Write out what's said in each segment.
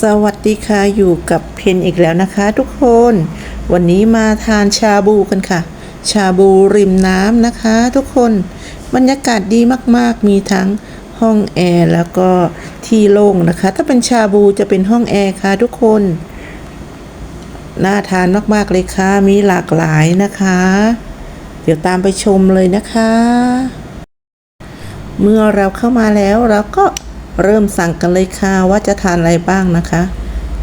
สวัสดีค่ะ อยู่กับเพนอีกแล้วนะคะทุกคน วันนี้มาทานชาบูกันค่ะ ชาบูริมน้ำนะคะ ทุกคนบรรยากาศดีมากๆ มีทั้งห้องแอร์แล้วก็ที่โล่งนะคะ ถ้าเป็นชาบูจะเป็นห้องแอร์ค่ะทุกคน น่าทานมากๆเลยค่ะ มีหลากหลายนะคะ เดี๋ยวตามไปชมเลยนะคะ เมื่อเราเข้ามาแล้วเราก็ เริ่มสั่งกันเลยค่ะว่าจะทานอะไรบ้างนะคะ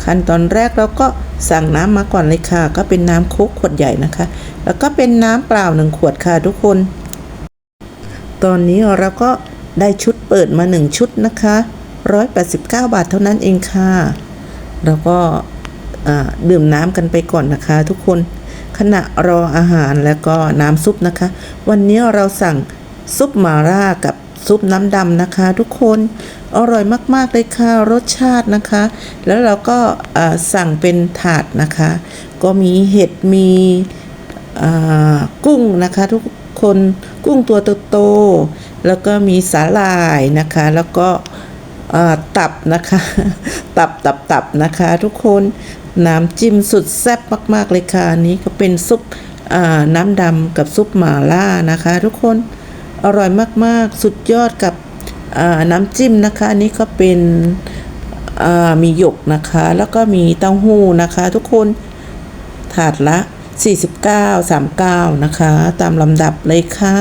ขั้นตอนแรกเราก็สั่งน้ำมาก่อนเลยค่ะ ก็เป็นน้ำโค้กขวดใหญ่นะคะ แล้วก็เป็นน้ำเปล่าหนึ่งขวดค่ะทุกคน ตอนนี้เราก็ได้ชุดเปิดมาหนึ่งชุดนะคะ189 บาทเท่านั้นเองค่ะ แล้วก็ดื่มน้ำกันไปก่อนนะคะ ทุกคนขณะรออาหารแล้วก็น้ำซุปนะคะ วันนี้เราสั่งซุปมาล่ากับ ซุปน้ำดำนะคะ ทุกคนอร่อยมาก ๆ เลยค่ะ รสชาตินะคะ แล้วเราก็สั่งเป็นถาดนะคะ ก็มีเห็ดมีกุ้งนะคะทุกคนกุ้งตัวโตๆแล้วก็มีสาหร่ายนะคะ แล้วก็ตับนะคะ ตับตับตับนะคะ ทุกคนน้ำจิ้มสุดแซ่บมาก ๆ เลยค่ะนี้ก็เป็นซุปน้ำดำกับซุปหม่าล่านะคะ ทุกคน อร่อยมากๆ สุดยอดกับน้ำจิ้มนะคะ อันนี้ก็เป็นมีหยกนะคะ แล้วก็มีเต้าหู้นะคะ ทุกคนถาดละ 49 39 นะคะ ตามลำดับเลยค่ะ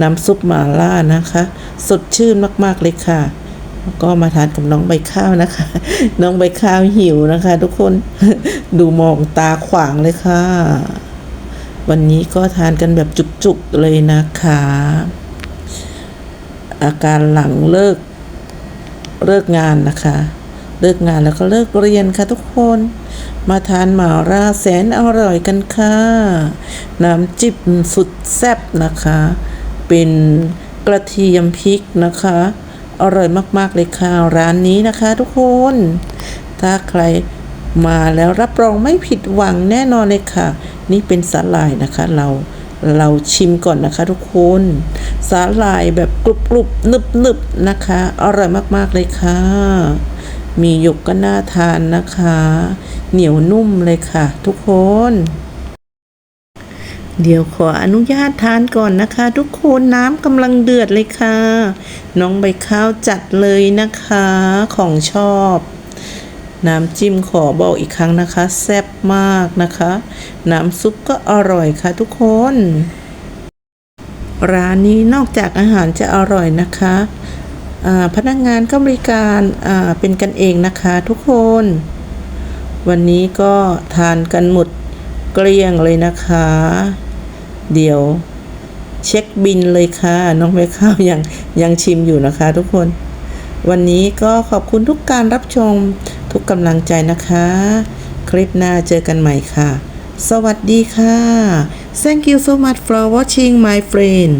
น้ำซุปหม่าล่านะคะ สดชื่นมาก ๆ เลยค่ะแล้วก็มาทานกับน้องใบข้าวนะคะ น้องใบข้าวหิวนะคะ ทุกคน ดูมองตาขวางเลยค่ะ วันนี้ก็ทานกันแบบจุกๆเลยนะคะ อาการหลังเลิกเลิกงานนะคะ เลิกงานแล้วก็เลิกเรียนค่ะทุกคน มาทานหมาล่าแสนอร่อยกันค่ะ น้ำจิ้มสุดแซ่บนะคะ เป็นกระเทียมพริกนะคะ อร่อยมากๆเลยค่ะร้านนี้นะคะ ทุกคน ถ้าใครมาแล้วรับรองไม่ผิดหวังแน่นอนเลยค่ะ นี่เป็นสาหร่ายนะคะ เราเราชิมก่อนนะคะทุกคนสาหร่ายแบบกรุบกรุบๆนึบนึบๆนะคะ อร่อยมากๆเลยค่ะ มีหยกก็น่าทานนะคะ เหนียวนุ่มเลยค่ะ ทุกคน เดี๋ยวขออนุญาตทานก่อนนะคะ ทุกคนน้ำกำลังเดือดเลยค่ะ น้องใบข้าวจัดเลยนะคะของชอบ น้ำจิ้มขอบอกอีกครั้งนะคะ แซ่บมากนะคะ น้ำซุปก็อร่อยค่ะทุกคน ร้านนี้นอกจากอาหารจะอร่อยนะคะพนักงานก็บริการาเป็นกันเองนะคะทุกคน วันนี้ก็ทานกันหมดเกลี้ยงเลยนะคะ เดี๋ยวเช็คบินเลยค่ะ น้องใบข้าวยังยังชิมอยู่นะคะทุกคน วันนี้ก็ขอบคุณทุกการรับชม ทุกกำลังใจนะคะ คลิปหน้าเจอกันใหม่ค่ะ สวัสดีค่ะ Thank you so much for watching my friend